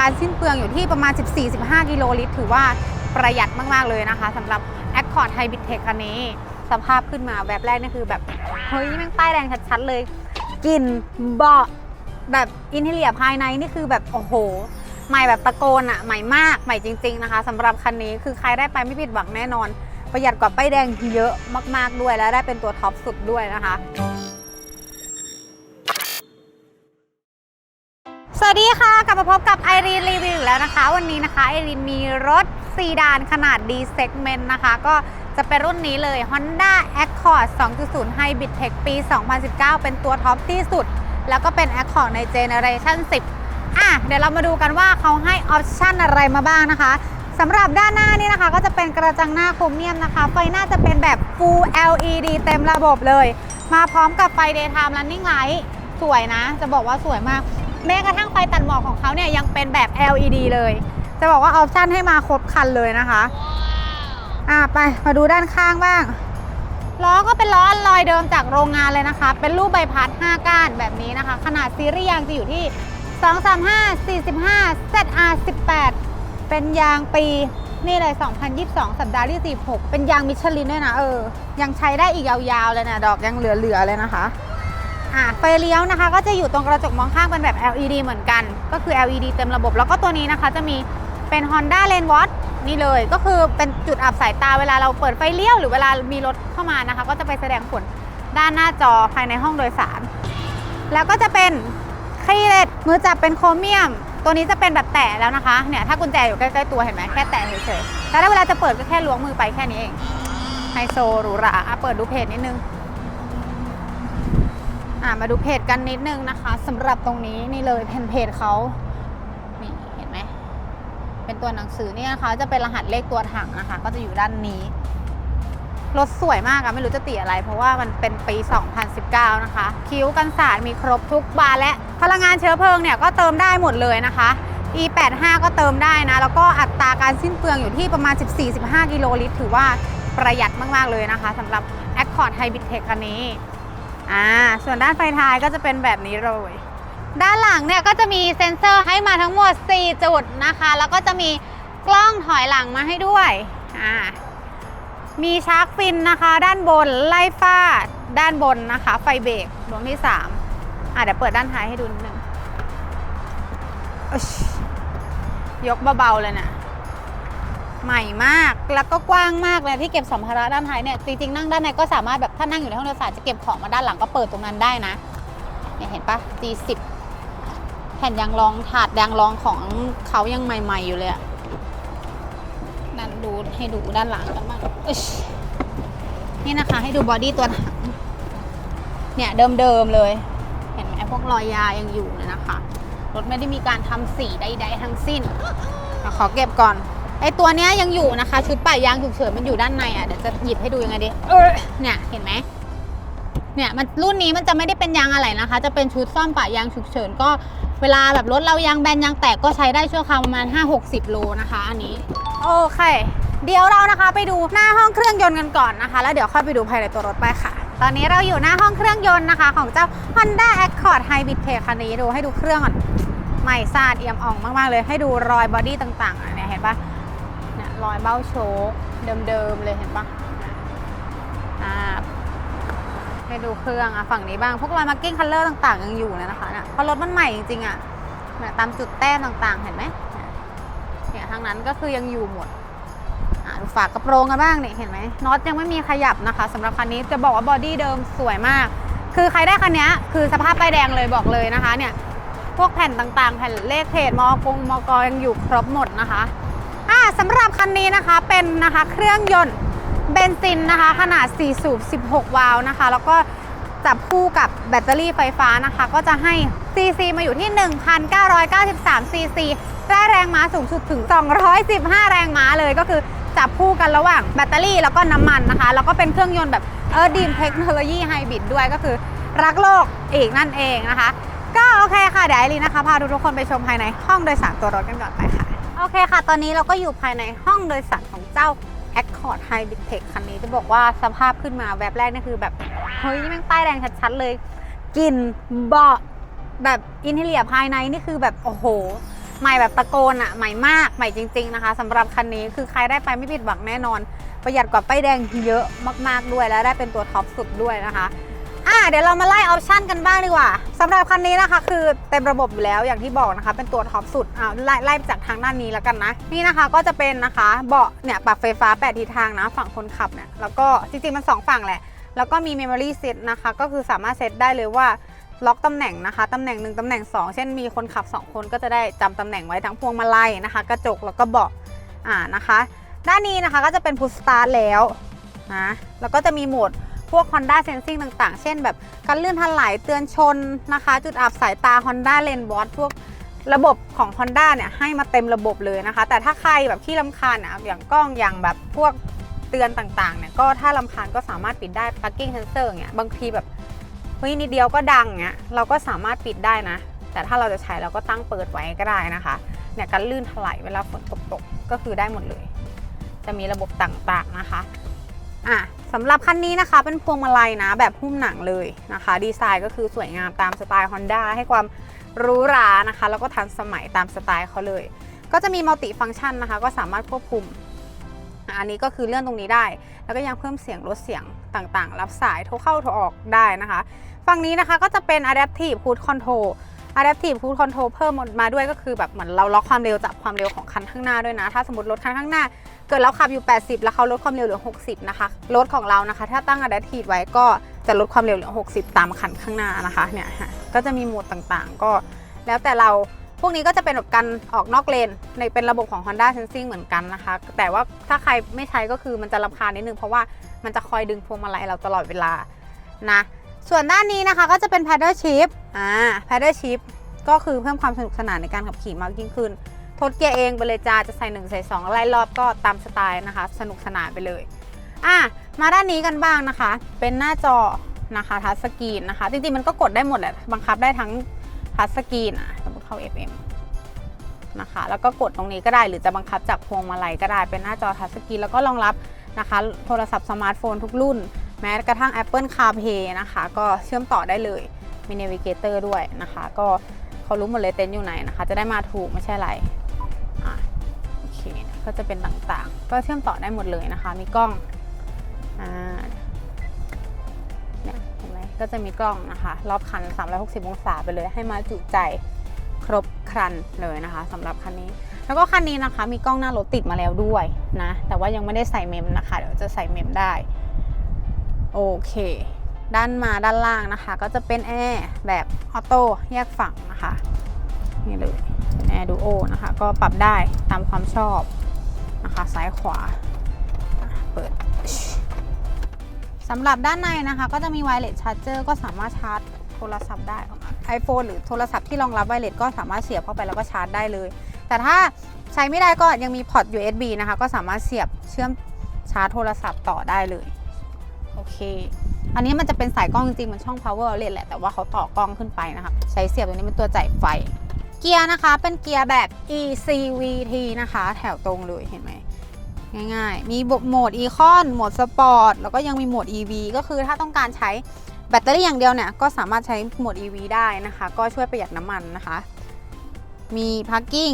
การสิ้นเปลืองอยู่ที่ประมาณ 14-15 กิโลลิตร ถือว่าประหยัดมาก ๆ เลยนะคะสำหรับ Accord Hybrid Tech คันนี้ สภาพขึ้นมาแบบแรกนี่คือแบบ เฮ้ยแม่งป้ายแดงชัด ๆ เลยกลิ่นเบาะแบบอินเทเลียภายในนี่คือแบบโอ้โห ใหม่แบบตะโกนอะใหม่มากใหม่จริง ๆ นะคะสำหรับคันนี้คือใครได้ไปไม่ผิดหวังแน่นอน ประหยัดกว่าป้ายแดงเยอะมาก ๆ ด้วยและได้เป็นตัวท็อปสุดด้วยนะคะ สวัสดีค่ะ กลับมาพบกับไอรีนรีวิวแล้วนะคะ วันนี้นะคะไอรีนมีรถซีดานขนาด D segment นะคะ ก็จะเป็นรุ่นนี้เลย Honda Accord 2.0 Hybrid Tech ปี 2019 เป็นตัวท็อปที่สุด แล้วก็เป็น Accord ใน Generation 10 อะ เดี๋ยวเรามาดูกันว่าเขาให้ออปชั่นอะไรมาบ้างนะคะสำหรับด้านหน้านี่นะคะ ก็จะเป็นกระจังหน้าโครเมียมนะคะ ไฟหน้าจะเป็นแบบ Full LED เต็มระบบเลย มาพร้อมกับไฟ Daytime Running Light สวยนะ จะบอกว่าสวยมาก แม้กระทั่งไฟตัดหมอกของเขาเนี่ยยังเป็นแบบ LED เลย จะบอกว่าออปชันให้มาครบคันเลยนะคะ อ่าไปมาดูด้านข้างบ้าง ล้อก็เป็นล้อลอยเดิมจากโรงงานเลยนะคะ เป็นรูปใบพัด 5 ก้านแบบนี้นะคะ ขนาดซีรีส์ยางจะอยู่ที่ 235 45 ZR 18 เป็นยางปีนี่เลย 2022 สัปดาห์ที่ 16 เป็นยางมิชลินด้วยนะ เออ ยังใช้ได้อีกยาวๆเลยนะ ดอกยังเหลือๆเลยนะคะ อ่าไฟเลี้ยวนะคะ ก็จะอยู่ตรงกระจกมองข้างเป็นแบบ LED เหมือนกัน ก็คือ LED เต็มระบบ แล้วก็ตัวนี้นะคะจะมีเป็น Honda Lane Watch นี่เลยก็คือเป็นจุดอับสายตาเวลาเราเปิดไฟเลี้ยวหรือเวลามีรถเข้ามานะคะ ก็จะไปแสดงผลด้านหน้าจอภายในห้องโดยสาร แล้วก็จะเป็นคีเลสมือจับเป็นโครเมียม ตัวนี้จะเป็นแบบแตะแล้วนะคะเนี่ยถ้ากุญแจอยู่ใกล้ๆตัวเห็นไหมแค่แตะเฉยๆแต่ถ้าเวลาจะเปิดก็แค่ล้วงมือไปแค่นี้เองไฮโซหรูหราอะเปิดดูเพจนิดนึง อะมาดูเพจกันนิดนึงนะคะสำหรับตรงนี้นี่เลยเพนเพจเขานี่เห็นไหมเป็นตัวหนังสือเนี่ยนะคะจะเป็นรหัสเลขตัวถังนะคะ ก็จะอยู่ด้านนี้รถสวยมากอะไม่รู้จะติอะไร เพราะว่ามันเป็นปี 2019 นะคะ คิ้วกันสาดมีครบทุกบานและพลังงานเชื้อเพลิงเนี่ยก็เติมได้หมดเลยนะคะ E85 ก็เติมได้นะ แล้วก็อัตราการสิ้นเปลืองอยู่ที่ประมาณ 14-15 กิโลลิตร ถือว่าประหยัดมาก ๆ เลยนะคะสำหรับ Accord Hybrid Tech คันนี้ อ่าส่วนด้านไฟท้ายก็จะเป็นแบบนี้เลย ด้านหลังเนี่ยก็จะมีเซ็นเซอร์ให้มาทั้งหมด 4 จุดนะคะ แล้วก็จะมีกล้องถอยหลังมาให้ด้วยอ่ามีชาร์กฟินนะคะ ด้านบนไล่ฟาดด้านบนนะคะ ไฟเบรกดวงที่3อะเดี๋ยวเปิดด้านท้ายให้ดูนิดนึงยกเบาๆเลยนะ ใหม่มากแล้วก็กว้างมากเลยที่เก็บสัมภาระด้านท้ายเนี่ยจริงๆนั่งด้านในก็สามารถแบบถ้านั่งอยู่ในห้องโดยสารจะเก็บของมาด้านหลังก็เปิดตรงนั้นได้นะเนี่ยเห็นปะ G10 แผ่นยางรองถาดยางรองของเขายังใหม่ ๆอยู่เลยอะนั่นดูให้ดูด้านหลังกันบ้างนี่นะคะ ให้ดูบอดี้ตัวถังเนี่ยเดิมๆเลย เห็นไหมพวกรอยยายังอยู่เลยนะคะรถไม่ได้มีการทำสีใดๆทั้งสิ้นขอเก็บก่อน ไอตัวเนี้ยยังอยู่นะคะ ชุดป่ายางฉุกเฉินมันอยู่ด้านในอะเดี๋ยวจะหยิบให้ดูยังไงดีเออเนี่ยเห็นไหมเนี่ยมันรุ่นนี้มันจะไม่ได้เป็นยางอะไรนะคะ จะเป็นชุดซ่อมป่ายางฉุกเฉินก็เวลาแบบรถเรายางแบนยางแตกก็ใช้ได้ชั่วคราวประมาณ 5-60 โลนะคะ อันนี้ โอเค เดี๋ยวเรานะคะไปดูหน้าห้องเครื่องยนต์กันก่อนนะคะ แล้วเดี๋ยวค่อยไปดูภายในตัวรถไปค่ะ ตอนนี้เราอยู่หน้าห้องเครื่องยนต์นะคะ ของเจ้า Honda Accord Hybrid Tech คันนี้ดูให้ดูเครื่องก่อนใหม่สะอาดเอี่ยมอ่องมากๆเลยให้ดูรอยบอดี้ต่างๆอะเนี่ยเห็นปะเนี่ย รอยเบ้าโชคเดิมๆเลยเห็นปะอ่าให้ดูเครื่องอะฝั่งนี้บ้าง พวกรอยมาร์กิ้งคัลเลอร์ต่างๆ ยังอยู่เลยนะคะเนี่ยเพราะรถมันใหม่จริงๆอะเนี่ยตามจุดแต้มต่างๆ เห็นไหมเนี่ยทางนั้นก็คือยังอยู่หมดอะดูฝากระโปรงกันบ้างเนี่ยเห็นไหมน็อตยังไม่มีขยับนะคะสำหรับคันนี้จะบอกว่าบอดี้เดิมสวยมาก คือใครได้คันนี้คือสภาพป้ายแดงเลยบอกเลยนะคะเนี่ยพวกแผ่นต่างๆ แผ่นเลขเพจมอกงมกอยังอยู่ครบหมดนะคะ สำหรับคันนี้นะคะเป็นนะคะเครื่องยนต์เบนซินนะคะ ขนาด 4 สูบ 16 วาล์วนะคะ แล้วก็จับคู่กับแบตเตอรี่ไฟฟ้านะคะ ก็จะให้ CC มาอยู่ที่ 1,993 CC ได้แรงม้าสูงสุดถึง 215 แรงม้าเลยก็คือจับคู่กันระหว่างแบตเตอรี่แล้วก็น้ำมันนะคะ แล้วก็เป็นเครื่องยนต์แบบเออดีมเทคโนโลยีไฮบริดด้วยก็คือรักโลกอีกนั่นเองนะคะ ก็โอเคค่ะ เดี๋ยวไอรีนะคะ พาทุกๆคนไปชมภายในห้องโดยสารตัวรถกันก่อนไปค่ะ โอเคค่ะ ตอนนี้เราก็อยู่ภายในห้องโดยสารของเจ้า Accord Hybrid Tech คันนี้จะบอกว่าสภาพขึ้นมาแบบแรกนี่คือแบบ เฮ้ยแม่งป้ายแดงชัดๆเลยกลิ่นเบาะแบบอินเทเลียภายในนี่คือแบบโอ้โห ใหม่แบบตะโกนอะใหม่มากใหม่จริง ๆ นะคะสำหรับคันนี้คือใครได้ไปไม่ผิดหวังแน่นอน ประหยัดกว่าป้ายแดงเยอะมากๆด้วยและได้เป็นตัวท็อปสุดด้วยนะคะ อะเดี๋ยวเรามาไล่ออปชันกันบ้างดีกว่าสำหรับคันนี้นะคะ คือเต็มระบบอยู่แล้วอย่างที่บอกนะคะ เป็นตัวท็อปสุดอ่าไล่ไล่จากทางด้านนี้แล้วกันนะ นี่นะคะก็จะเป็นนะคะเบาะเนี่ยปรับไฟฟ้า8ทิศทางนะฝั่งคนขับเนี่ยแล้วก็จริงๆมันสองฝั่งแหละ แล้วก็มี Memory Set นะคะ ก็คือสามารถเซตได้เลยว่าล็อกตำแหน่งนะคะตำแหน่งหนึ่งตำแหน่ง 2 เช่นมีคนขับ 2 คนก็จะได้จำตำแหน่งไว้ทั้งพวงมาลัยนะคะ กระจกแล้วก็เบาะอ่านะคะ ด้านนี้นะคะก็จะเป็นพุชสตาร์ทแล้วนะแล้วก็จะมีโหมด พวก Honda Sensing ต่างๆ เช่นแบบการเลื่อนทันไหลเตือนชนนะคะ จุดอับสายตา Honda Lane w a t c h พวกระบบของ Honda เนี่ยให้มาเต็มระบบเลยนะคะ แต่ถ้าใครแบบที่ลำคาญนะอย่างกล้องอย่างแบบพวกเตือนต่างๆเนี่ยก็ถ้าลำคาญก็สามารถปิดได้ parking sensor เนี่ยบางทีแบบเฮ้ยนิดเดียวก็ดังเงี้ยเราก็สามารถปิดได้นะ แต่ถ้าเราจะใช้เราก็ตั้งเปิดไว้ก็ได้นะคะเนี่ยการลื่นถลายเวลาฝนตกตกๆก็คือได้หมดเลย จะมีระบบต่างๆนะคะ อะสำหรับคันนี้นะคะเป็นพวงมาลัยนะแบบหุ้มหนังเลยนะคะ ดีไซน์ก็คือสวยงามตามสไตล์ Honda ให้ความหรูหรานะคะ แล้วก็ทันสมัยตามสไตล์เขาเลย ก็จะมีมัลติฟัง c t ชันนะคะ ก็สามารถควบคุม อันนี้ก็คือเลื่อนตรงนี้ได้ แล้วก็ยังเพิ่มเสียงลดเสียงต่างๆ รับสายโทรเข้าโทรออกได้นะคะ ฝั่งนี้นะคะก็จะเป็น adaptive cruise control adaptive cruise control เพิ่มมาด้วยก็คือแบบเหมือนเราล็อกความเร็วจับความเร็วของคันข้างหน้าด้วยนะ ถ้าสมมติรถคันข้างหน้า เกิดเราขับอยู่ 80 แล้วเขาลดความเร็วเหลือ 60 นะคะ รถของเรานะคะ ถ้าตั้ง adaptive ไว้ก็จะลดความเร็วเหลือ 60 ตามคันข้างหน้านะคะเนี่ยก็จะมีโหมดต่างๆ ก็แล้วแต่เราพวกนี้ก็จะเป็นแบบการออกนอกเลนในเป็นระบบของ Honda Sensing เหมือนกันนะคะ แต่ว่าถ้าใครไม่ใช้ก็คือมันจะรำคาญนิดนึงเพราะว่ามันจะคอยดึงพวงมาลัยเราตลอดเวลานะ ส่วนด้านนี้นะคะก็จะเป็น paddle shift อ่า paddle shift ก็คือเพิ่มความสนุกสนานในการขับขี่มากยิ่งขึ้น ทดเกียร์เองไปเลยจ้าจะใส่1ใส่2ไล่รอบก็ตามสไตล์นะคะ สนุกสนานไปเลยอะมาด้านนี้กันบ้างนะคะ เป็นหน้าจอนะคะทัชสกรีนนะคะ จริงๆมันก็กดได้หมดแหละ บังคับได้ทั้งทัชสกรีนอะสมมติเข้า FM นะคะ แล้วก็กดตรงนี้ก็ได้หรือจะบังคับจากพวงมาลัยก็ได้เป็นหน้าจอทัชสกรีนแล้วก็รองรับนะคะ โทรศัพท์สมาร์ทโฟนทุกรุ่น แม้กระทั่ง Apple CarPlay นะคะ ก็เชื่อมต่อได้เลยมี Navigator ด้วยนะคะ ก็เขารู้หมดเลยเต็นท์อยู่ไหนนะคะ จะได้มาถูกไม่ใช่อะไรอะโอเคก็จะเป็นต่างๆ ก็เชื่อมต่อได้หมดเลยนะคะ มีกล้องอ่าเนี่ยเห็นไหมก็จะมีกล้องนะคะ รอบคัน 360 องศาไปเลย ให้มาจุใจครบครันเลยนะคะสำหรับคันนี้ แล้วก็คันนี้นะคะ มีกล้องหน้ารถติดมาแล้วด้วยนะ แต่ว่ายังไม่ได้ใส่เมมนะคะ เดี๋ยวจะใส่เมมได้ โอเค ด้านมาด้านล่างนะคะ ก็จะเป็นแอร์แบบออโต้แยกฝั่งนะคะ นี่เลยแอร์ดูโอนะคะ ก็ปรับได้ตามความชอบนะคะซ้ายขวาเปิดสำหรับด้านในนะคะ ก็จะมีไวเลสชาร์จเจอร์ก็สามารถชาร์จโทรศัพท์ได้ iPhone หรือโทรศัพท์ที่รองรับไวเลสก็สามารถเสียบเข้าไปแล้วก็ชาร์จได้เลย แต่ถ้าใช้ไม่ได้ก็ยังมีพอร์ต USB นะคะ ก็สามารถเสียบเชื่อมชาร์จโทรศัพท์ต่อได้เลย โอเค อันนี้มันจะเป็นสายกล้องจริงๆมันช่อง power outlet แหละ แต่ว่าเขาต่อกล้องขึ้นไปนะคะ ใช้เสียบตรงนี้เป็นตัวจ่ายไฟ เกียร์นะคะเป็นเกียร์แบบ ECVT นะคะ แถวตรงเลยเห็นไหมง่ายๆ มีโหมดอีคอนโหมดสปอร์ตแล้วก็ยังมีโหมด EV ก็คือถ้าต้องการใช้แบตเตอรี่อย่างเดียวเนี่ย ก็สามารถใช้โหมด EV ได้นะคะ ก็ช่วยประหยัดน้ำมันนะคะ มีพาร์กิ้ง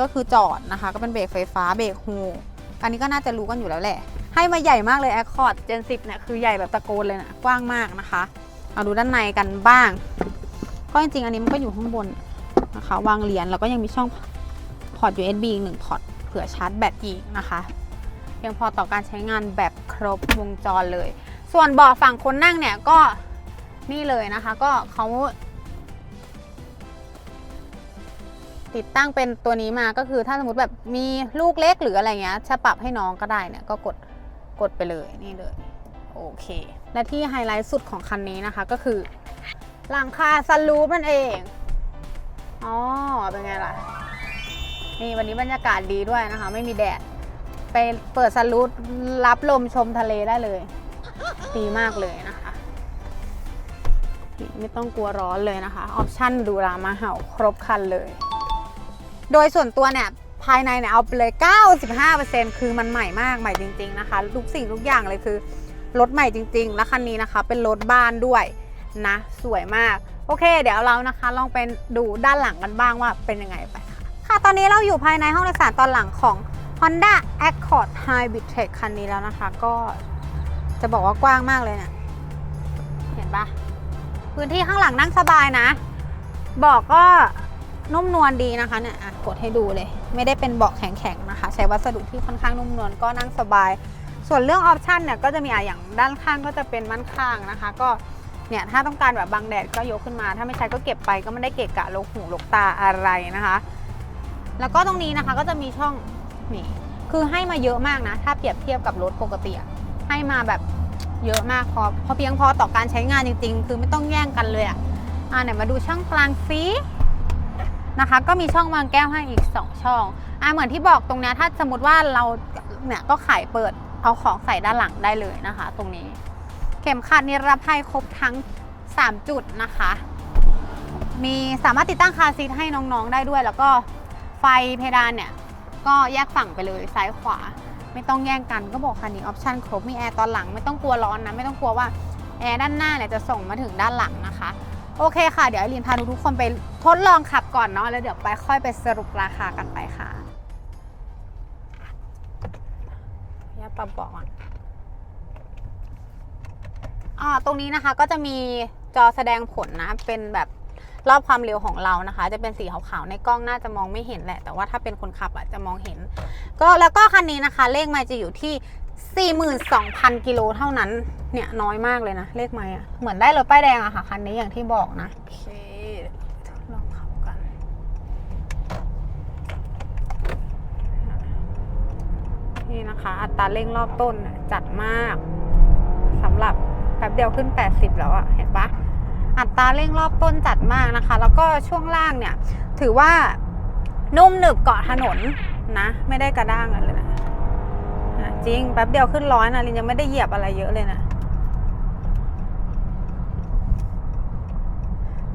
ก็คือจอดนะคะ ก็เป็นเบรกไฟฟ้าเบรกฮูอันนี้ก็น่าจะรู้กันอยู่แล้วแหละ ให้มาใหญ่มากเลย Accord Gen 10เนี่ยคือใหญ่แบบตะโกนเลยนะกว้างมากนะคะ เอาดูด้านในกันบ้าง ก็จริงๆอันนี้มันก็อยู่ข้างบนนะคะ วางเหรียญแล้วก็ยังมีช่องพอร์ต USB อีกหนึ่งพอร์ตเผื่อชาร์จแบตอีกนะคะเพียงพอต่อการใช้งานแบบครบวงจรเลย ส่วนเบาะฝั่งคนนั่งเนี่ยก็นี่เลยนะคะ ก็เขาติดตั้งเป็นตัวนี้มาก็คือถ้าสมมติแบบมีลูกเล็กหรืออะไรเงี้ยจะปรับให้น้องก็ได้เนี่ยก็กด กดไปเลยนี่เลยโอเค และที่ไฮไลท์สุดของคันนี้นะคะก็คือหลังคาสลูปนั่นเองอ๋อเป็นไงล่ะ นี่วันนี้บรรยากาศดีด้วยนะคะ ไม่มีแดด ไปเปิดสลูปรับลมชมทะเลได้เลย ดีมากเลยนะคะ ไม่ต้องกลัวร้อนเลยนะคะ ออปชั่นดูรามาเห่าครบคันเลย โดยส่วนตัวเนี่ย ภายในเนี่ยเอาไปเลย 95%คือมันใหม่มากใหม่จริง ๆนะคะ ทุกสิ่งทุกอย่างเลยคือรถใหม่จริง ๆ และคันนี้นะคะ เป็นรถบ้านด้วยนะ สวยมาก โอเค เดี๋ยวเรานะคะ ลองเป็นดูด้านหลังกันบ้างว่าเป็นยังไงไปค่ะค่ะ ตอนนี้เราอยู่ภายในห้องโดยสารตอนหลังของ Honda Accord Hybrid Tech คันนี้แล้วนะคะ ก็จะบอกว่ากว้างมากเลยเนี่ยเห็นปะพื้นที่ข้างหลังนั่งสบายนะ บอกก็ นุ่มนวลดีนะคะเนี่ยกดให้ดูเลย ไม่ได้เป็นเบาะแข็งๆนะคะ ใช้วัสดุที่ค่อนข้างนุ่มนวลก็นั่งสบาย ส่วนเรื่องออปชันเนี่ยก็จะมีอะอย่างด้านข้างก็จะเป็นม่นข้างนะคะ ก็เนี่ยถ้าต้องการแบบบังแดดก็ยกขึ้นมา ถ้าไม่ใช้ก็เก็บไปก็ไม่ได้เกะกะลกหูลกตาอะไรนะคะ แล้วก็ตรงนี้นะคะก็จะมีช่องนี่คือให้มาเยอะมากนะ ถ้าเปรียบเทียบกับรถปกติให้มาแบบเยอะมากพอพอเพียงพอต่อการใช้งานจริง ๆ คือไม่ต้องแย่งกันเลยอะอ่าไหนมาดูช่องกลางซิ นะคะ ก็มีช่องวางแก้วให้อีก 2 ช่องอ่าเหมือนที่บอกตรงนี้ถ้าสมมติว่าเราเนี่ยก็ขายเปิดเอาของใส่ด้านหลังได้เลยนะคะ ตรงนี้ เข็มขัดนิรภัยครบทั้ง 3 จุดนะคะ มีสามารถติดตั้งคาซีทให้น้องๆได้ด้วย แล้วก็ไฟเพดานเนี่ยก็แยกฝั่งไปเลยซ้ายขวาไม่ต้องแย่งกันก็บอกคันนี้ออปชั่นครบมีแอร์ตอนหลังไม่ต้องกลัวร้อนนะไม่ต้องกลัวว่าแอร์ด้านหน้าเนี่ยจะส่งมาถึงด้านหลังนะคะ โอเคค่ะ เดี๋ยวไอรีนพาทุกๆคนไปทดลองขับก่อนเนาะแล้วเดี๋ยวไปค่อยไปสรุปราคากันไปค่ะแยกปรับเบาะก่อนอ่าตรงนี้นะคะก็จะมีจอแสดงผลนะ เป็นแบบรอบความเร็วของเรานะคะ จะเป็นสีขาวๆ ในกล้องน่าจะมองไม่เห็นแหละ แต่ว่าถ้าเป็นคนขับอะจะมองเห็น ก็แล้วก็คันนี้นะคะ เลขไมล์จะอยู่ที่ 42,000 กิโลเท่านั้น เนี่ยน้อยมากเลยนะ เลขไมล์อะเหมือนได้รถป้ายแดงอะค่ะ คันนี้อย่างที่บอกนะ โอเคทดลองขับกัน นี่นะคะ อัตราเร่งรอบต้นน่ะจัดมากสำหรับแป๊บเดียวขึ้น 80 แล้วอะเห็นปะอัตราเร่งรอบต้นจัดมากนะคะ แล้วก็ช่วงล่างเนี่ย ถือว่านุ่มหนึบเกาะถนนนะ ไม่ได้กระด้างอะไรเลยนะอะ จริง แป๊บเดียวขึ้นร้อยนะลินยังไม่ได้เหยียบอะไรเยอะเลยนะ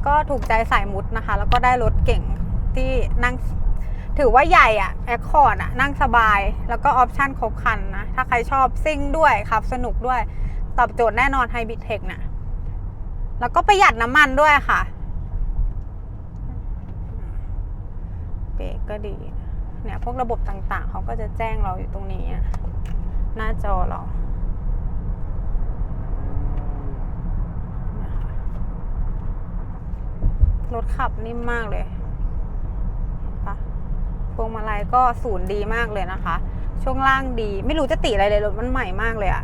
ก็ถูกใจสายมุดนะคะ แล้วก็ได้รถเก่งที่นั่งถือว่าใหญ่อะแอคคอร์ดอะนั่งสบาย แล้วก็ออปชั่นครบคันนะ ถ้าใครชอบซิ่งด้วยขับสนุกด้วย ตอบโจทย์แน่นอนไฮบริดเทคนะแล้วก็ประหยัดน้ำมันด้วยค่ะเบรกก็ดี เนี่ย พวกระบบต่างๆ เขาก็จะแจ้งเราอยู่ตรงนี้อะ หน้าจอเรารถขับนิ่มมากเลยปะพวงมาลัยก็ศูนย์ดีมากเลยนะคะ ช่วงล่างดี ไม่รู้จะติอะไรเลยรถมันใหม่มากเลยอะ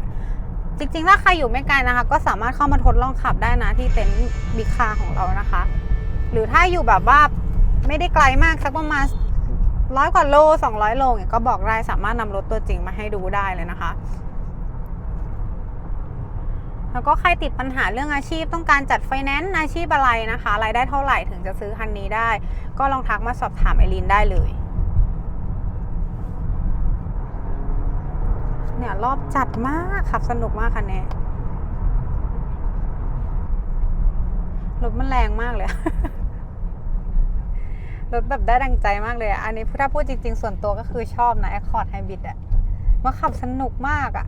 จริงๆ ถ้าใครอยู่ไม่ไกลนะคะ ก็สามารถเข้ามาทดลองขับได้นะที่เต็นท์บิคาของเรานะคะ หรือถ้าอยู่แบบว่าไม่ได้ไกลมากสักประมาณ ร้อยกว่าโล 200 โลเนี่ยก็บอกได้สามารถนำรถตัวจริงมาให้ดูได้เลยนะคะ แล้วก็ใครติดปัญหาเรื่องอาชีพต้องการจัดไฟแนนซ์อาชีพอะไรนะคะรายได้เท่าไหร่ถึงจะซื้อคันนี้ได้ ก็ลองทักมาสอบถามไอรีนได้เลยเนี่ยรอบจัดมากขับสนุกมากคันนี้รถมันแรงมากเลย รถแบบได้ดังใจมากเลยอะอันนี้ถ้าพูดจริง ๆ ส่วนตัวก็คือชอบนะ Accord Hybrid อะมาขับสนุกมากอะ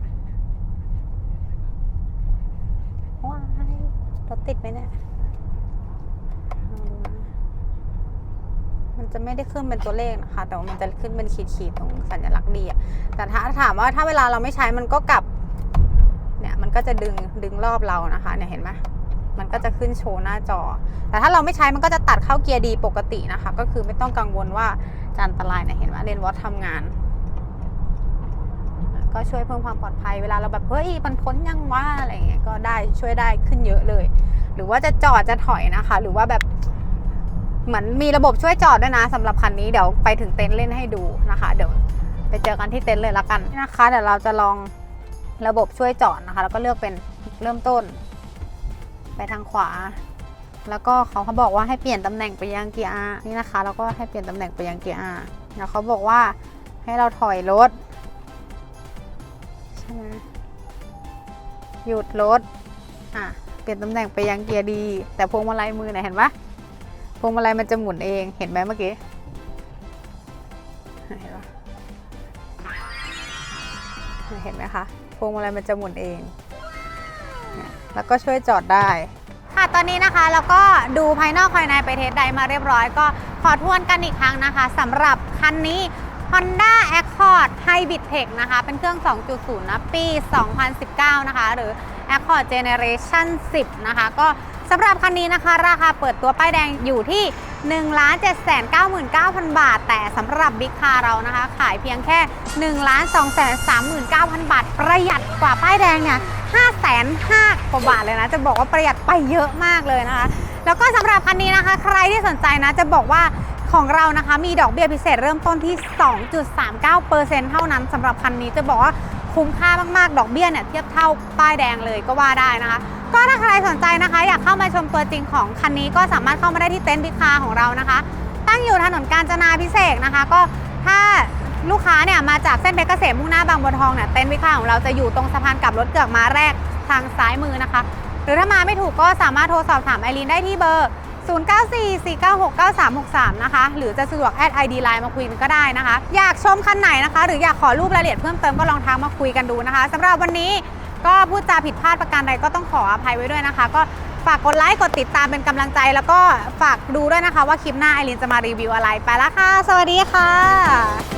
ว้ายรถติดไหมเนี่ย มันจะไม่ได้ขึ้นเป็นตัวเลขนะคะ แต่ว่ามันจะขึ้นเป็นขีดๆตรงสัญลักษณ์ดีอะแต่ถ้าถามว่าถ้าเวลาเราไม่ใช้มันก็กลับ เนี่ยมันก็จะดึงดึงรอบเรานะคะ เนี่ยเห็นไหม มันก็จะขึ้นโชว์หน้าจอ แต่ถ้าเราไม่ใช้มันก็จะตัดเข้าเกียร์ดีปกตินะคะ ก็คือไม่ต้องกังวลว่าจะอันตรายเนี่ยเห็นไหมเลนวอตทำงาน ก็ช่วยเพิ่มความปลอดภัยเวลาเราแบบเฮ้ยมันพ้นยังว่าอะไรเงี้ยก็ได้ช่วยได้ขึ้นเยอะเลย หรือว่าจะจอดจะถอยนะคะ หรือว่าแบบเหมือนมีระบบช่วยจอดด้วยนะสำหรับคันนี้เดี๋ยวไปถึงเต็นท์เล่นให้ดูนะคะ เดี๋ยวไปเจอกันที่เต็นท์เลยละกันนะคะเดี๋ยวเราจะลองระบบช่วยจอดนะคะ แล้วก็เลือกเป็นเริ่มต้น ไปทางขวา แล้วก็เขาเขาบอกว่าให้เปลี่ยนตำแหน่งไปยังเกียร์ R นี่นะคะ แล้วก็ให้เปลี่ยนตำแหน่งไปยังเกียร์ R แล้วเขาบอกว่าให้เราถอยรถใช่ไหมหยุดรถอะเปลี่ยนตำแหน่งไปยังเกียร์ดี แต่พวงมาลัยมือไหนเห็นปะพวงมาลัยมันจะหมุนเองเห็นไหมเมื่อกี้เห็นปะเห็นไหมคะพวงมาลัยมันจะหมุนเอง แล้วก็ช่วยจอดได้ค่ะตอนนี้นะคะแล้วก็ดูภายนอกภายในไปเทสไดมาเรียบร้อย ก็ขออทวนกันอีกครั้งนะคะสำหรับคันนี้ Honda Accord Hybrid Tech นะคะ เป็นเครื่อง 2.0 นะ ปี 2019 นะคะ หรือ Accord Generation 10 นะคะ ก็สำหรับคันนี้นะคะ ราคาเปิดตัวป้ายแดงอยู่ที่ 1 7 9 9 0 0 0บาท แต่สำหรับบิ๊กคาเรานะคะ ขายเพียงแค่ 1 2 3 9 0 0 0 บาท ประหยัดกว่าป้ายแดงเนี่ย 5 5 0 0 0กว่าบาทเลยนะ จะบอกว่าประหยัดไปเยอะมากเลยนะคะ แล้วก็สำหรับคันนี้นะคะ ใครที่สนใจนะจะบอกว่าของเรานะคะมีดอกเบี้ยพิเศษเริ่มต้นที่ 2.39%เท่านั้นสำหรับคันนี้จะบอกว่าคุ้มค่ามากๆ ดอกเบี้ยเนี่ยเทียบเท่าป้ายแดงเลยก็ว่าได้นะคะ ก็ถ้าใครสนใจนะคะ อยากเข้ามาชมตัวจริงของคันนี้ก็สามารถเข้ามาได้ที่เต็นท์พิคาของเรานะคะ ตั้งอยู่ถนนกาญจนาพิเศษนะคะ ก็ถ้า ลูกค้าเนี่ยมาจากเส้นเพชรเกษมมุ่งหน้าบางบัวทองเนี่ยเต็นท์พิคาของเราจะอยู่ตรงสะพานกลับรถเกือกม้าแรกทางซ้ายมือนะคะ หรือถ้ามาไม่ถูกก็สามารถโทรสอบถามไอรีนได้ที่เบอร์ 0944969363 นะคะ หรือจะสะดวกแอด ID Line มาคุยกันก็ได้นะคะ อยากชมคันไหนนะคะ หรืออยากขอรูปรายละเอียดเพิ่มเติมก็ลองทักมาคุยกันดูนะคะสำหรับวันนี้ก็พูดจาผิดพลาดประการใดก็ต้องขออภัยไว้ด้วยนะคะ ก็ฝากกดไลค์กดติดตามเป็นกำลังใจ แล้วก็ฝากดูด้วยนะคะว่าคลิปหน้าไอรีนจะมารีวิวอะไรไปละค่ะ สวัสดีค่ะ